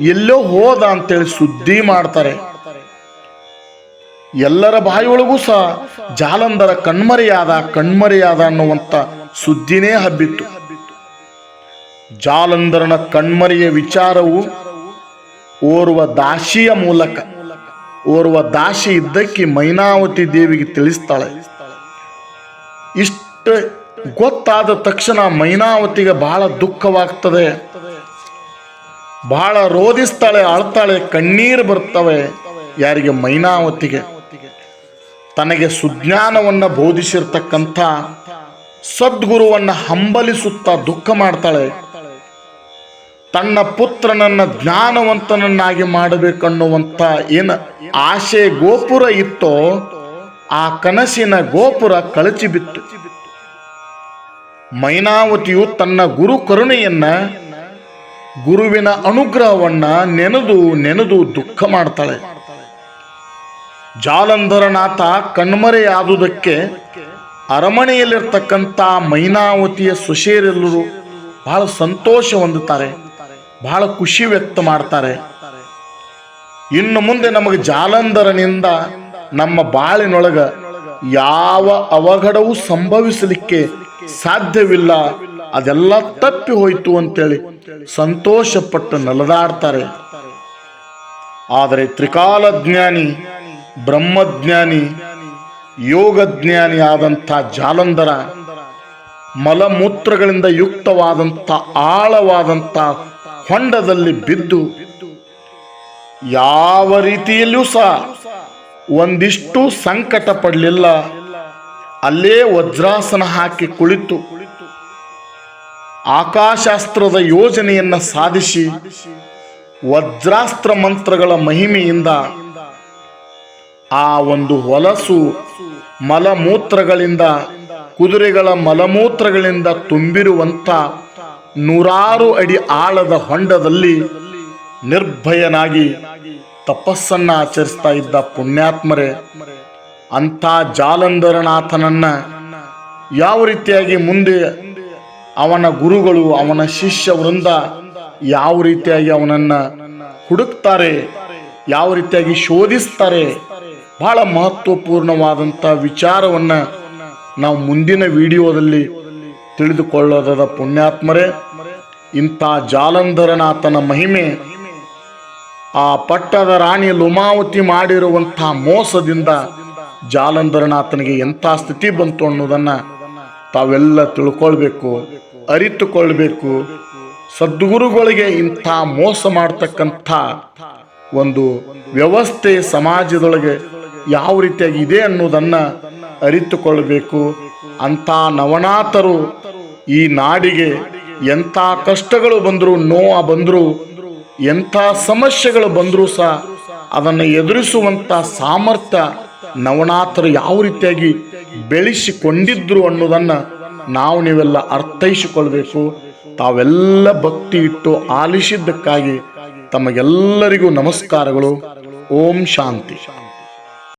ಎಲ್ಲೋ ಹೋದ ಅಂತೇಳಿ ಸುದ್ದಿ ಮಾಡ್ತಾರೆ. ಎಲ್ಲರ ಬಾಯಿಯೊಳಗೂ ಸಹ ಜಾಲಂಧರ ಕಣ್ಮರೆಯಾದ ಕಣ್ಮರೆಯಾದ ಅನ್ನುವಂಥ ಸುದ್ದಿನೇ ಹಬ್ಬಿತ್ತು. ಜಾಲಂಧರನ ಕಣ್ಮರೆಯ ವಿಚಾರವು ಓರ್ವ ದಾಸಿಯ ಮೂಲಕ, ಓರ್ವ ದಾಸಿ ಇದ್ದಕ್ಕೆ ಮೈನಾವತಿ ದೇವಿಗೆ ತಿಳಿಸ್ತಾಳೆ. ಇಷ್ಟು ಗೊತ್ತಾದ ತಕ್ಷಣ ಮೈನಾವತಿಗೆ ಬಹಳ ದುಃಖವಾಗ್ತದೆ. ಬಹಳ ರೋಧಿಸ್ತಾಳೆ ಅಳ್ತಾಳೆ, ಕಣ್ಣೀರು ಬರ್ತವೆ ಯಾರಿಗೆ ಮೈನಾವತಿಗೆ. ತನಗೆ ಸುಜ್ಞಾನವನ್ನ ಬೋಧಿಸಿರ್ತಕ್ಕಂಥ ಸದ್ಗುರುವನ್ನ ಹಂಬಲಿಸುತ್ತಾ ದುಃಖ ಮಾಡ್ತಾಳೆ. ತನ್ನ ಪುತ್ರನನ್ನು ಜ್ಞಾನವಂತನನ್ನಾಗಿ ಮಾಡಬೇಕನ್ನುವಂಥ ಏನು ಆಶೆ ಗೋಪುರ ಇತ್ತೋ ಆ ಕನಸಿನ ಗೋಪುರ ಕಳಚಿ ಬಿತ್ತು. ಮೈನಾವತಿಯು ತನ್ನ ಗುರು ಕರುಣೆಯನ್ನ, ಗುರುವಿನ ಅನುಗ್ರಹವನ್ನ ನೆನೆದು ನೆನೆದು ದುಃಖ ಮಾಡ್ತಾಳೆ. ಜಾಲಂಧರನಾಥ ಕಣ್ಮರೆಯಾದುದಕ್ಕೆ ಅರಮನೆಯಲ್ಲಿರ್ತಕ್ಕಂಥ ಮೈನಾವತಿಯ ಸುಶೇರೆಲ್ಲರೂ ಬಹಳ ಸಂತೋಷ ಹೊಂದುತ್ತಾರೆ, ಬಹಳ ಖುಷಿ ವ್ಯಕ್ತ ಮಾಡ್ತಾರೆ. ಇನ್ನು ಮುಂದೆ ನಮಗೆ ಜಾಲಂಧರನಿಂದ ನಮ್ಮ ಬಾಳಿನೊಳಗ ಯಾವ ಅವಘಡವೂ ಸಂಭವಿಸಲಿಕ್ಕೆ ಸಾಧ್ಯವಿಲ್ಲ. ಅದೆಲ್ಲ ತಪ್ಪಿ ಹೋಯಿತು ಅಂತೇಳಿ ಸಂತೋಷಪಟ್ಟು ನಲದಾಡ್ತಾರೆ. ಆದರೆ ತ್ರಿಕಾಲಜ್ಞಾನಿ ಬ್ರಹ್ಮಜ್ಞಾನಿ, ಯೋಗಜ್ಞಾನಿ ಆದಂಥ ಜಾಲಂಧರ, ಮಲಮೂತ್ರಗಳಿಂದ ಯುಕ್ತವಾದಂಥ ಆಳವಾದಂಥ ಹೊಂಡದಲ್ಲಿ ಬಿದ್ದು ಯಾವ ರೀತಿಯಲ್ಲೂ ಸಹ ಒಂದಿಷ್ಟು ಸಂಕಟ ಪಡಲಿಲ್ಲ. ಅಲ್ಲೇ ವಜ್ರಾಸನ ಹಾಕಿ ಕುಳಿತು ಆಕಾಶಾಸ್ತ್ರದ ಯೋಜನೆಯನ್ನು ಸಾಧಿಸಿ ವಜ್ರಾಸ್ತ್ರ ಮಂತ್ರಗಳ ಮಹಿಮೆಯಿಂದ ಆ ಒಂದು ಹೊಲಸು ಮಲಮೂತ್ರಗಳಿಂದ, ಕುದುರೆಗಳ ಮಲಮೂತ್ರಗಳಿಂದ ತುಂಬಿರುವಂಥ ನೂರಾರು ಅಡಿ ಆಳದ ಹೊಂಡದಲ್ಲಿ ನಿರ್ಭಯನಾಗಿ ತಪಸ್ಸನ್ನ ಆಚರಿಸ್ತಾ ಇದ್ದ ಪುಣ್ಯಾತ್ಮರೇ, ಅಂಥ ಜಾಲಂಧರನಾಥನನ್ನ ಯಾವ ರೀತಿಯಾಗಿ ಮುಂದೆ ಅವನ ಗುರುಗಳು, ಅವನ ಶಿಷ್ಯ ವೃಂದ ಯಾವ ರೀತಿಯಾಗಿ ಅವನನ್ನ ಹುಡುಕ್ತಾರೆ, ಯಾವ ರೀತಿಯಾಗಿ ಶೋಧಿಸ್ತಾರೆ ಬಹಳ ಮಹತ್ವಪೂರ್ಣವಾದಂಥ ವಿಚಾರವನ್ನ ನಾವು ಮುಂದಿನ ವಿಡಿಯೋದಲ್ಲಿ ತಿಳಿದುಕೊಳ್ಳೋದದ ಪುಣ್ಯಾತ್ಮರೇ, ಇಂಥ ಜಾಲಂಧರನಾಥನ ಮಹಿಮೆ, ಆ ಪಟ್ಟದ ರಾಣಿ ಲುಮಾವತಿ ಮಾಡಿರುವಂಥ ಮೋಸದಿಂದ ಜಾಲಂಧರನಾಥನಿಗೆ ಎಂಥ ಸ್ಥಿತಿ ಬಂತು ಅನ್ನೋದನ್ನ ತಾವೆಲ್ಲ ತಿಳ್ಕೊಳ್ಬೇಕು, ಅರಿತುಕೊಳ್ಬೇಕು. ಸದ್ಗುರುಗಳಿಗೆ ಇಂಥ ಮೋಸ ಮಾಡ್ತಕ್ಕಂಥ ಒಂದು ವ್ಯವಸ್ಥೆ ಸಮಾಜದೊಳಗೆ ಯಾವ ರೀತಿಯಾಗಿ ಇದೆ ಅನ್ನೋದನ್ನು ಅರಿತುಕೊಳ್ಳಬೇಕು ಅಂಥ ನವನಾಥರು ಈ ನಾಡಿಗೆ ಎಂಥ ಕಷ್ಟಗಳು ಬಂದರೂ, ನೋವು ಬಂದರೂ, ಎಂಥ ಸಮಸ್ಯೆಗಳು ಬಂದರೂ ಸಹ ಅದನ್ನು ಎದುರಿಸುವಂಥ ಸಾಮರ್ಥ್ಯ ನವನಾಥರು ಯಾವ ರೀತಿಯಾಗಿ ಬೆಳೆಸಿಕೊಂಡಿದ್ರು ಅನ್ನೋದನ್ನು ನಾವು ನೀವೆಲ್ಲ ಅರ್ಥೈಸಿಕೊಳ್ಬೇಕು. ತಾವೆಲ್ಲ ಭಕ್ತಿ ಇಟ್ಟು ಆಲಿಸಿದ್ದಕ್ಕಾಗಿ ತಮಗೆಲ್ಲರಿಗೂ ನಮಸ್ಕಾರಗಳು. ಓಂ ಶಾಂತಿ.